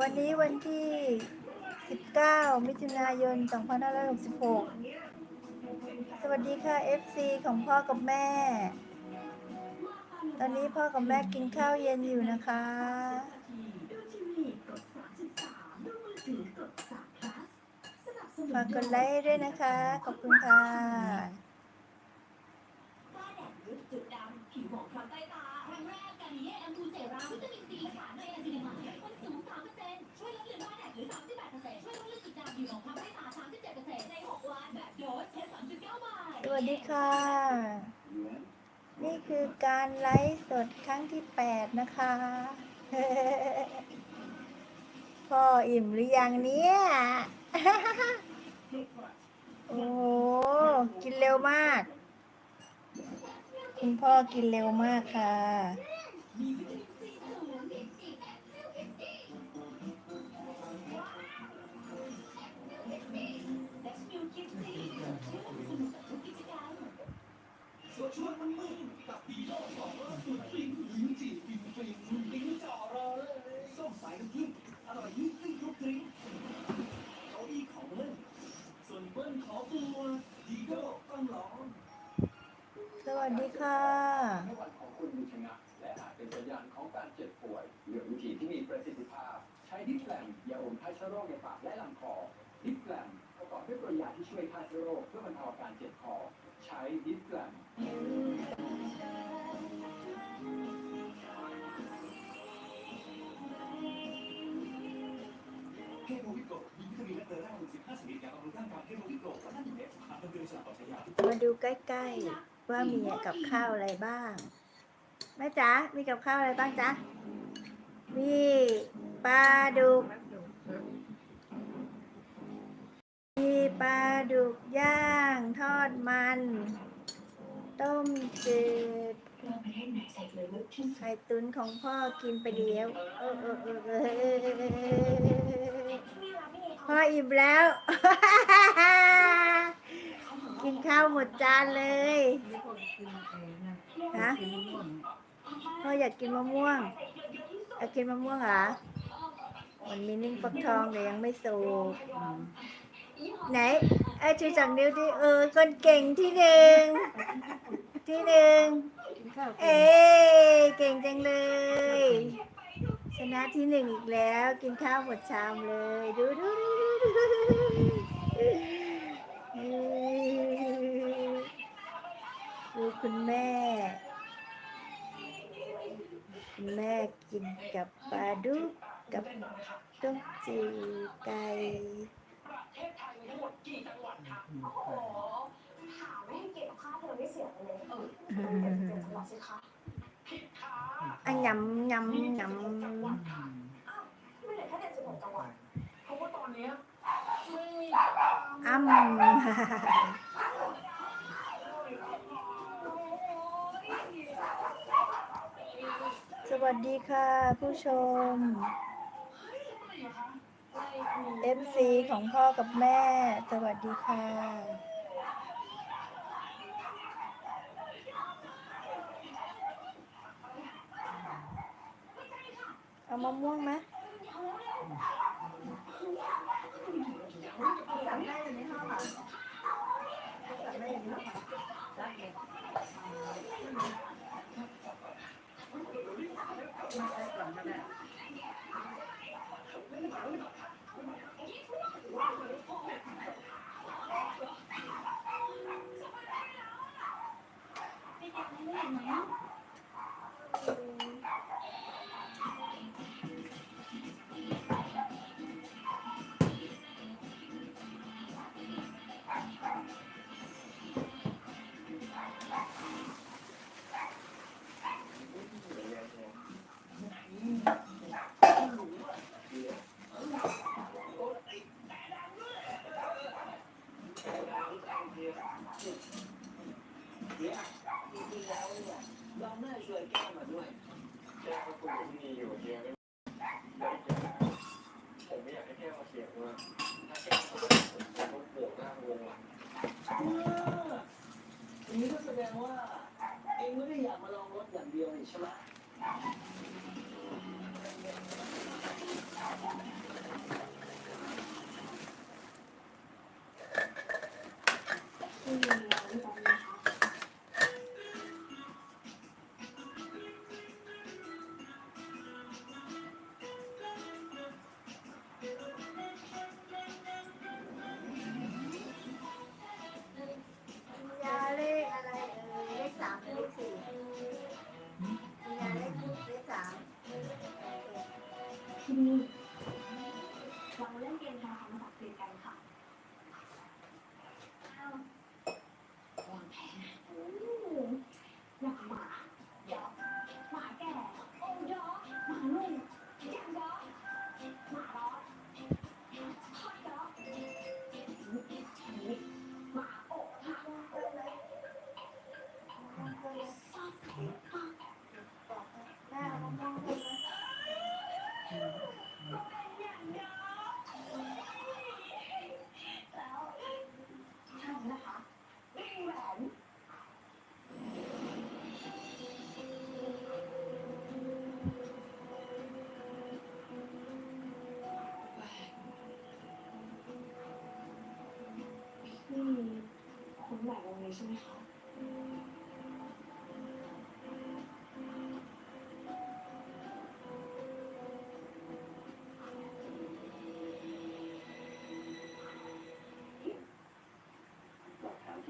วันนี้วันที่ 19 มิถุนายน 2566 สวัสดีค่ะ FC ของพ่อกับแม่ ตอนนี้พ่อกับแม่กินข้าวเย็นอยู่นะคะ ฝากกดไลค์ด้วยนะคะ ขอบคุณค่ะ วัสดีค่ะ นี่คือการไลฟ์สดครั้งที่8นะคะ พ่ออิ่มหรือยังเนี่ย โอ้โหกินเร็วมาก คุณพ่อกินเร็วมากค่ะ วัสดีค่ะให้วันของคุณมีชนะและอาจเป็นสัญญาณของการเจ็บป่วยเลือกวิธีที่มีประสิทธิภาพ ใช้ดิฟแกลมยาอมฆ่าเชื้อโรคในปากและลำคอดิฟแกลมประกอบด้วยกรดยาที่ช่วยฆ่าเชื้อโรคเพื่อบรรเทาอาการเจ็บคอ ใช้ดิฟแกลมเฮโรวิโกมีวิตามินและเกลือแร่ถึง15ชนิดยาบำรุงร่างกายเฮโรวิโกและนั่นอยู่ในสุขภาพดำเนินฉลากต่อใช้ยามาดูใกล้ๆ ว่ามีกับข้าวอะไรบ้าง แม่จ๋า มีกับข้าวอะไรบ้างจ๊ะ มีปลาดุก มีปลาดุกย่าง ทอดมัน ต้มจืด ไข่ตุนของพ่อกินไปเดียว พ่ออิ่มแล้ว กินข้าวหมดจานเลยฮะพ่ออยากกินมะม่วงอยากกินมะม่วงเหรอมันมีนิ่งฟักทองแต่ยังไม่สุกไหนไอ้ชูจักนิ้วที่เออคนเก่งที่หนึ่งที่หนึ่งเอ้เก่งจังเลย ชนะที่หนึ่งอีกแล้ว กินข้าวหมดชามเลย ดูดูดูดู แม่กินกับปลาดุกกับต้มจืดไก่อันยำยำยำอ้ำ วัสดีค่ะ ผู้ชม FC ของพ่อกับแม่ สวัสดีค่ะ เอามะม่วงไหม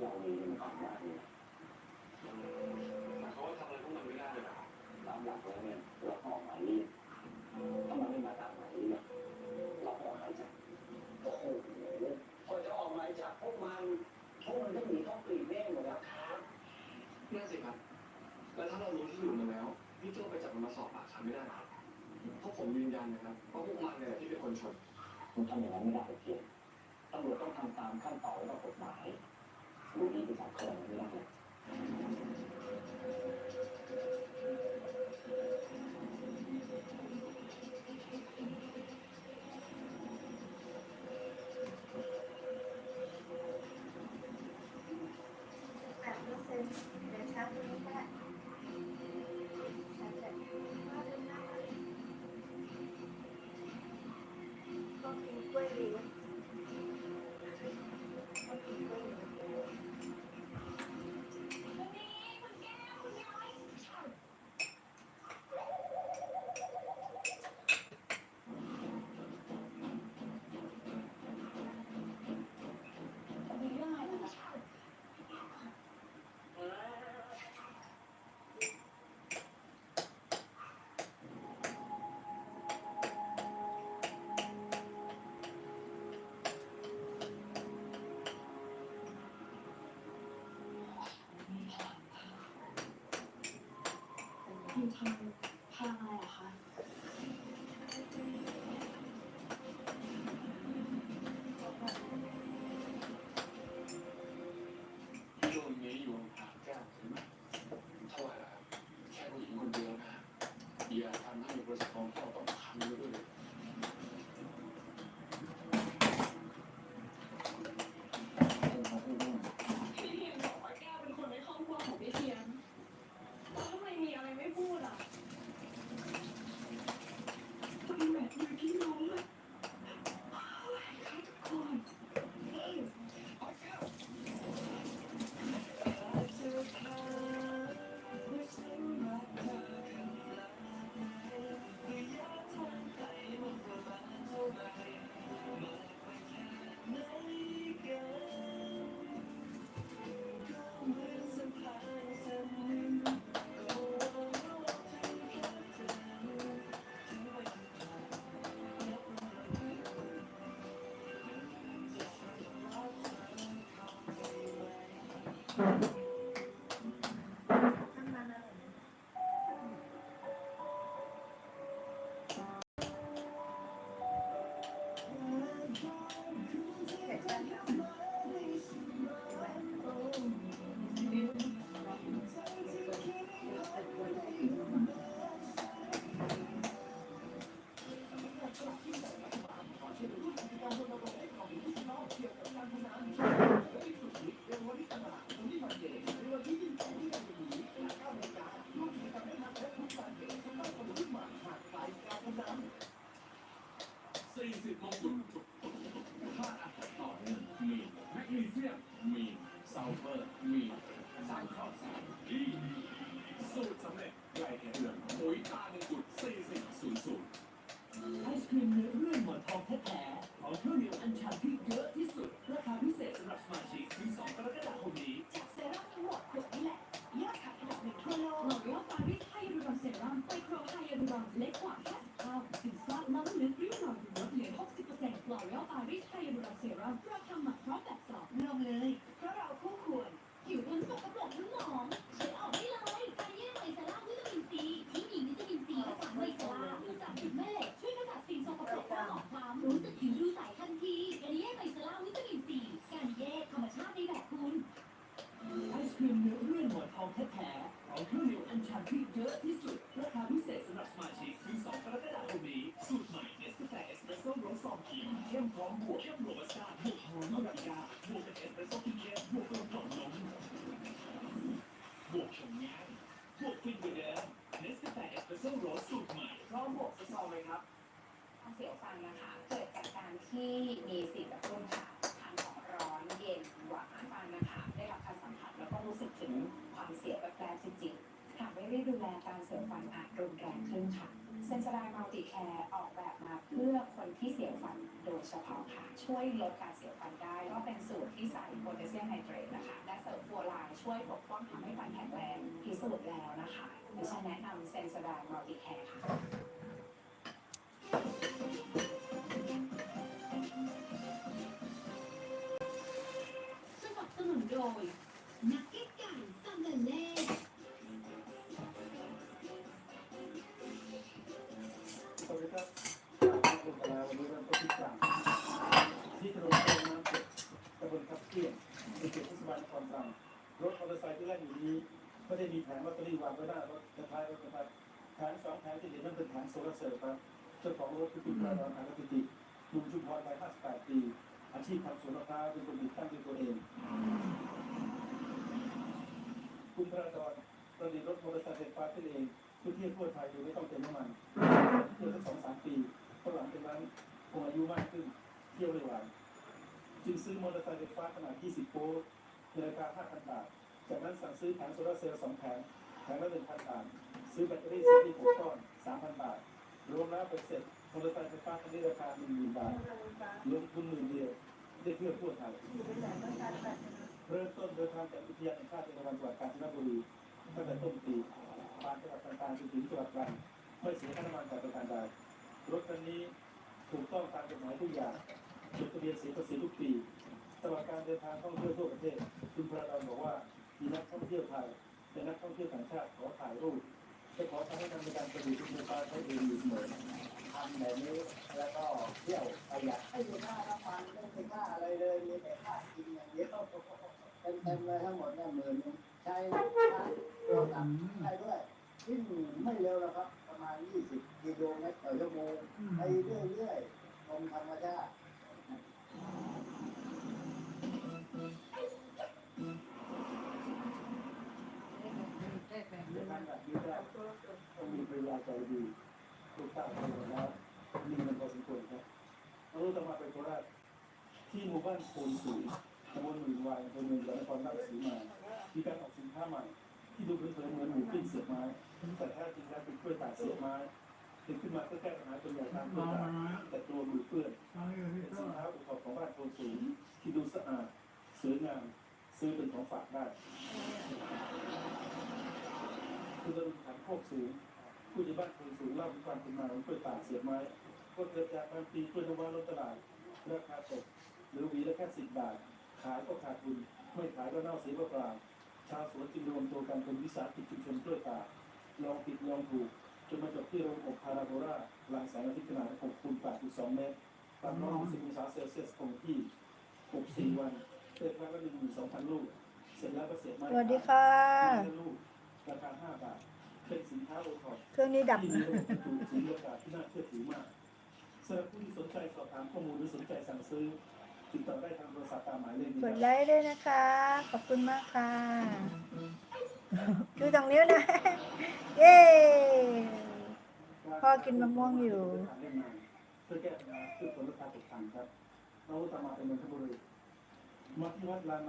เรามีมันผ่านมาเนี่ยมันเขาทำอะไรพวกนั้นไม่ได้เลยตามหลักแล้วเนี่ยเราออกหมายเรียกถ้ามไม่มาตามหมายเรียกเราออกหมายจับโอ้โหพอจะออกหมายจับพวกมันพวกมันต้องหนีต้องปลีกแม่งหมดแล้วครับนั่นสิครับแล้วถ้าเรารู้ที่อยู่มาแล้วพี่โจ้ไปจับมันมาสอบปากคำไม่ได้หรอบเพราะผมยืนยันนะครับว่าพวกมันเนี่ยที่เป็นคนชนมันทำอย่างนั้นไม่ได้เพียงตำรวจต้องทำตามขั้นตอนและกฎหมาย 努力一下，可能有点。In. ารีสไทยบูรักเซรั่มเราทำหมักพร้อมแบบสอบเริ่มเลย เพราะเราคู่ควรผิวทั้งสกปรกทั้งหมองเช็ดออกได้เลยการเยี่ยมไมเซล่าวิตามินซีที่มีวิตามินซีและสารไมเซล่าดูจากผิวแม่เหล็กช่วยขจัดสิ่งสกปรกและหมองคล้ำรู้สึกผิวดูใสทันทีการเยี่ยมไมเซล่าวิตามินซีการเย่ธรรมชาติในแบบคุณไอศครีมเนื้อเรื่อนหมอนทองแท้ๆของเครื่องดื่มอัญชันที่เยอะที่สุดราคาพิเศษสำหรับสมาชิกถึง2กรก เข้มพร้อมบวกเข้มโรบัสต้าบวกหอมอาราบิก้าบวกกับเอสเปรสโซ่ที่เข้มบวกกลมกล่อมนมบวกชมง่ายวกฟินกว่าเดิมเนสกาแฟเอสเปรสโซ่รสสูตรใหม่พร้อมบวกซองเลยครับเสียฟันนะคะเกิดจากการที่มีสิ่งกระตุ้นค่ะทางของร้อนเย็นหวานฟันนะคะได้รับการสัมผัสแล้วก็รู้สึกถึงความเสียวแบบแปลจริงๆหากไม่ได้ดูแลการเสียวฟันอาจรุนแรงขึ้นค่ะเซนสไดมัลติแคร์ออกแบบมาเพื่อคนที่เสียวฟัน ดยเฉพาะค่ะ ช่วยลดการเสียฟันได้ก็เป็นสูตรที่ใส่โพแทสเซียมไนเตรตนะคะ และเสริมฟัวไลายช่วยปกป้องทำให้ฟันแข็งแรงพิสูจน์แล้วนะคะดิฉันแนะนำเซนสไดมัลติแคร์ค่ะสนับสนุนโดย ปีอาชีพทำสวนมะพร้าวเป็นคนติดตั้งด้วยตัวเอง คุณปราดอนประดิษฐ์รถมอเตอร์ไซค์ไฟฟ้าขึ้นเองเพื่อเที่ยวทั่วไทยโดยไม่ต้องเติมน้ำมันเที่ยวสักสองสามปีพอหลังจากนั้นคงอายุมากขึ้นเที่ยวไม่ไหวจึงซื้อมอเตอร์ไซค์ไฟฟ้าขนาด 20 โวลต์ในราคา 5,000 บาท จากนั้นสั่งซื้อแผงโซลาร์เซลล์2แผงแผงละ1,000 บาท ซื้อแบตเตอรี่สีที่6ก้อน 3,000 บาท รวมแล้วเป็นเสร็จ มอเตอร์ไซค์ไฟฟ้าคันนี้ราคา10,000บาทลงทุนหมื่นเดียวได้เพื่อทั่วไทยเริ่มต้นโดยทางจากอุทยานแห่งชาติเทพวันจังหวัดกาญจนบุรีตั้งแต่ต้นปีผ่านจังหวัดต่างๆจนถึงจังหวัดตรังไม่เสียค่าน้ำมันแต่ประการใดรถคันนี้ถูกต้องตามกฎหมายทุกอย่างจดทะเบียนเสียภาษีทุกปีตลอดการเดินทางท่องเที่ยวทั่วประเทศ คุณพระดอนบอกว่ามีนักท่องเที่ยวไทยและนักท่องเที่ยวต่างชาติขอถ่ายรูปจะขอทำให้นำในการประดิษฐ์ไฟฟ้าใช้เองอยู่เสมอำแบบนี้แล้วก็เที่ยวประหยัดไม่มีค่าน้ำมันไม่มีค่าอะไรเลยมีแต่ค่ากินอย่างเดียวเต็มเต็มๆเลยทั้งหมดเนี่ยหมื่นหนึ่งใช้ทั้งตัวกับใช้ด้วยวิ่งไม่เร็วหรอกครับ ประมาณ 20กิโลเมตรต่อชั่วโมงไปเรื่อยๆลงธรรมชาติจะทำแบบนี้ได้ต้องมีภรรยาใจดี ลูกเต้าโตแล้วมีเงินพอสมควรครับเราต้องมาไปโคราชที่หมู่บ้านโพนสูงตำบลหมื่นวายอำเภอเมืองจังหวัดนครราชสีมา มีการออกสินค้าใหม่ ที่ดูเผินๆเหมือนหมูปิ้งเสียบไม้ แต่แท้จริงแล้วเป็นกล้วยตากเสียบไม้ถึงขึ้นมาเพื่อแก้ปัญหาตัวใหญ่ตามกล้วตากแต่ตัวมือเปื้อนเป็นสินค้าอุปกรณ์ของบ้านโพนสูงที่ดูสะอาดสวยงามซื้อเป็นของฝากได้คุณตรุณขันโคกสูง ผู้ใหญ่บ้านคนสูงเล่าถึงความเป็นมาของกล้วยตากเสียบไม้ก็เกิดจากบางปีกล้วยน้ำว้าลดตลาดราคาตกหรือหวีละแค่สิบบาท ขายก็ขาดทุนไม่ขายก็เน่าเสียเปล่าๆชาวสวนจึงรวมตัวกันเป็นวิสาหกิจชุมชนกล้วยตากลองผิดลองถูกจนมาจบที่โรงอบพาราโบราหลังแสงอาทิตย์ขนาด6คูณ8.2 เมตรปรับลด10องศาเซลเซียสคงที่ 64 วันเปิดครั้งละ12,000 ลูก เสร็จแล้วก็เสียบไม้สวัสดีค่ะลูกราคา 5 บาท เป็นสินค้าโอท็อปเครื่องนี้ดับ ที่มีระบบจุสีโอกาสที่น่าเชื่อถือมากสำหรับผู้ที่สนใจสอบถามข้อมูลหรือสนใจสั่งซื้อติดต่อได้ทางโทรศัพท์ตามหมายเลขนี้กคดรับไลค์ด้วยนะคะ ขอบคุณมากค่ะ ดูตรงนิ้วนะ เย้ พ่อกินมะม่วงอยู่ช่วยแก้ปัญหาคือผลราคาตกต่ำครับเราตามมาเป็นนนทบุรีมาที่วัดลานา